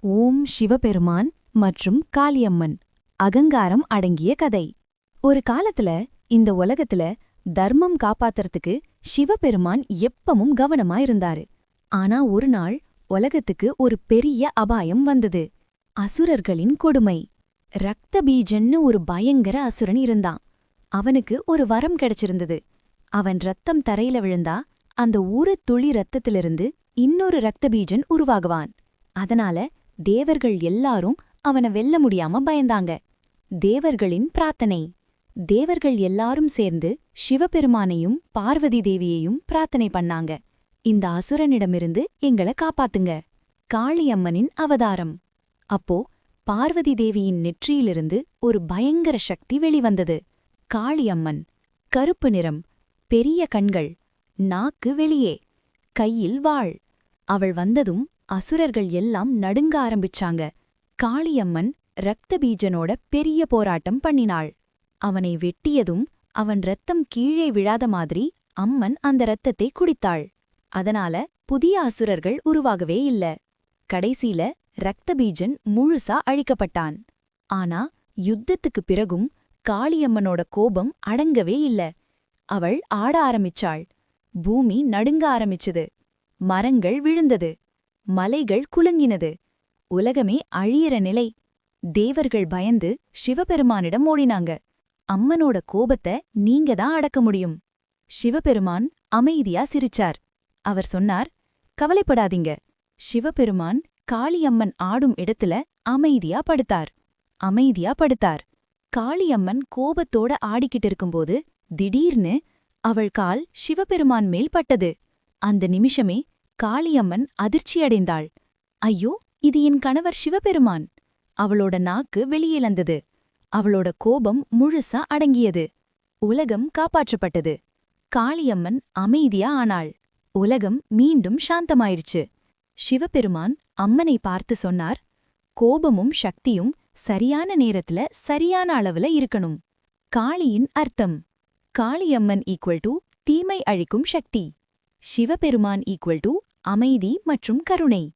ஓம் சிவபெருமான் மற்றும் காளியம்மன். அகங்காரம் அடங்கிய கதை. ஒரு காலத்துல இந்த உலகத்துல தர்மம் காப்பாத்துறதுக்கு சிவபெருமான் எப்பவும் கவனமா இருந்தாரு. ஆனா ஒரு நாள் உலகத்துக்கு ஒரு பெரிய அபாயம் வந்தது. அசுரர்களின் கொடுமை. ரக்த பீஜன்னு ஒரு பயங்கர அசுரன் இருந்தான். அவனுக்கு ஒரு வரம் கிடைச்சிருந்தது. அவன் ரத்தம் தரையில விழுந்தா அந்த ஊரு துளி ரத்தத்திலிருந்து இன்னொரு ரத்த பீஜன் உருவாகுவான். அதனால தேவர்கள் எல்லாரும் அவனை வெல்ல முடியாம பயந்தாங்க. தேவர்களின் பிரார்த்தனை. தேவர்கள் எல்லாரும் சேர்ந்து சிவபெருமானையும் பார்வதி தேவியையும் பிரார்த்தனை பண்ணாங்க. இந்த அசுரனிடமிருந்து எங்கள காப்பாத்துங்க. காளியம்மனின் அவதாரம். அப்போ பார்வதி தேவியின் நெற்றியிலிருந்து ஒரு பயங்கர சக்தி வெளிவந்தது. காளியம்மன் கருப்பு நிறம் பெரிய கண்கள் நாக்கு வெளியே கையில் வாள். அவள் வந்ததும் அசுரர்கள் எல்லாம் நடுங்க ஆரம்பிச்சாங்க. காளியம்மன் ரக்த பீஜனோட பெரிய போராட்டம் பண்ணினாள். அவனை வெட்டியதும் அவன் ரத்தம் கீழே விழாத மாதிரி அம்மன் அந்த ரத்தத்தை குடித்தாள். அதனால புதிய அசுரர்கள் உருவாகவே இல்ல. கடைசியில ரத்தபீஜன் முழுசா அழிக்கப்பட்டான். ஆனா யுத்தத்துக்குப் பிறகும் காளியம்மனோட கோபம் அடங்கவே இல்ல. அவள் ஆட ஆரம்பிச்சாள். பூமி நடுங்க ஆரம்பிச்சது. மரங்கள் விழுந்தது. மலைகள் குலுங்கினது. உலகமே அழியிற நிலை. தேவர்கள் பயந்து சிவபெருமானிடம் ஓடினாங்க. அம்மனோட கோபத்தை நீங்க தான் அடக்க முடியும். சிவபெருமான் அமைதியா சிரிச்சார். அவர் சொன்னார் கவலைப்படாதீங்க. சிவபெருமான் காளியம்மன் ஆடும் இடத்துல அமைதியா படுத்தார். அமைதியா படுத்தார். காளியம்மன் கோபத்தோட ஆடிக்கிட்டு இருக்கும்போது திடீர்னு அவள் கால் சிவபெருமான் மேல் பட்டது. அந்த நிமிஷமே காளியம்மன் அதிர்ச்சியடைந்தாள். ஐயோ இது என் கணவர் சிவபெருமான். அவளோட நாக்கு வெளியிழந்தது. அவளோட கோபம் முழுசா அடங்கியது. உலகம் காப்பாற்றப்பட்டது. காளியம்மன் அமைதியா ஆனாள். உலகம் மீண்டும் சாந்தமாயிடுச்சு. சிவபெருமான் அம்மனை பார்த்து சொன்னார் கோபமும் சக்தியும் சரியான நேரத்துல சரியான அளவுல இருக்கணும். காளியின் அர்த்தம் காளியம்மன் ஈக்குவல் டு தீமை அழிக்கும் சக்தி சிவபெருமான் ஈக்குவல் டு அமைதி மற்றும் கருணை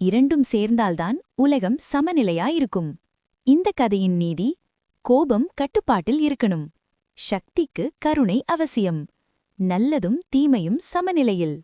இரண்டும் சேர்ந்தால்தான் உலகம் சமநிலையாயிருக்கும். இந்த கதையின் நீதி கோபம் கட்டுப்பாட்டில் இருக்கணும். சக்திக்கு கருணை அவசியம். நல்லதும் தீமையும் சமநிலையில்.